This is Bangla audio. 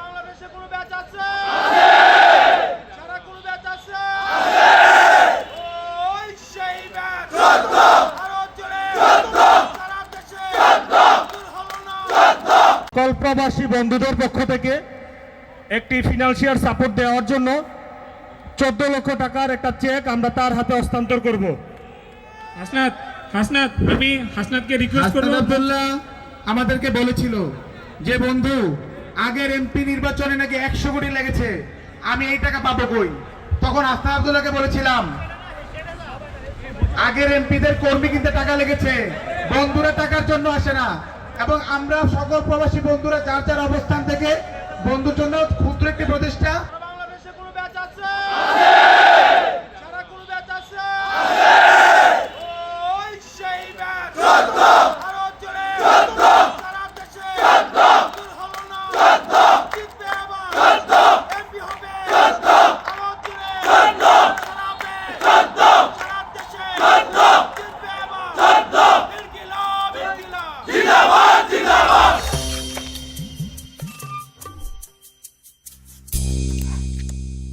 বাংলাদেশে কোনো ব্যাচ আছে? সারা কোনো ব্যাচ আছে? ওই সেই ব্যাচ। আরও জোরে সারা দেশে। দূর হলো না। সকল প্রবাসী বন্ধুদের পক্ষ থেকে একটি ফিনান্সিয়াল সাপোর্ট দেওয়ার জন্য চোদ্দ লক্ষ টাকার একটা চেক আমরা তার হাতে হস্তান্তর করব। হাসনাত হাসনাত আমি হাসনাতকে রিকোয়েস্ট করব আমাদেরকে বলেছিল যে, বন্ধু, আগের এমপি নির্বাচনে নাকি একশো কোটি লেগেছে, আমি এই টাকা পাবো কই? তখন আস্থা আব্দুল্লাহকে বলেছিলাম, আগের এমপিদের কর্মী কিনতে টাকা লেগেছে, বন্ধুরা টাকার জন্য আসে না। এবং আমরা সকল প্রবাসী বন্ধুরা, যার যার অবস্থান থেকে বন্ধুর সারা দেশে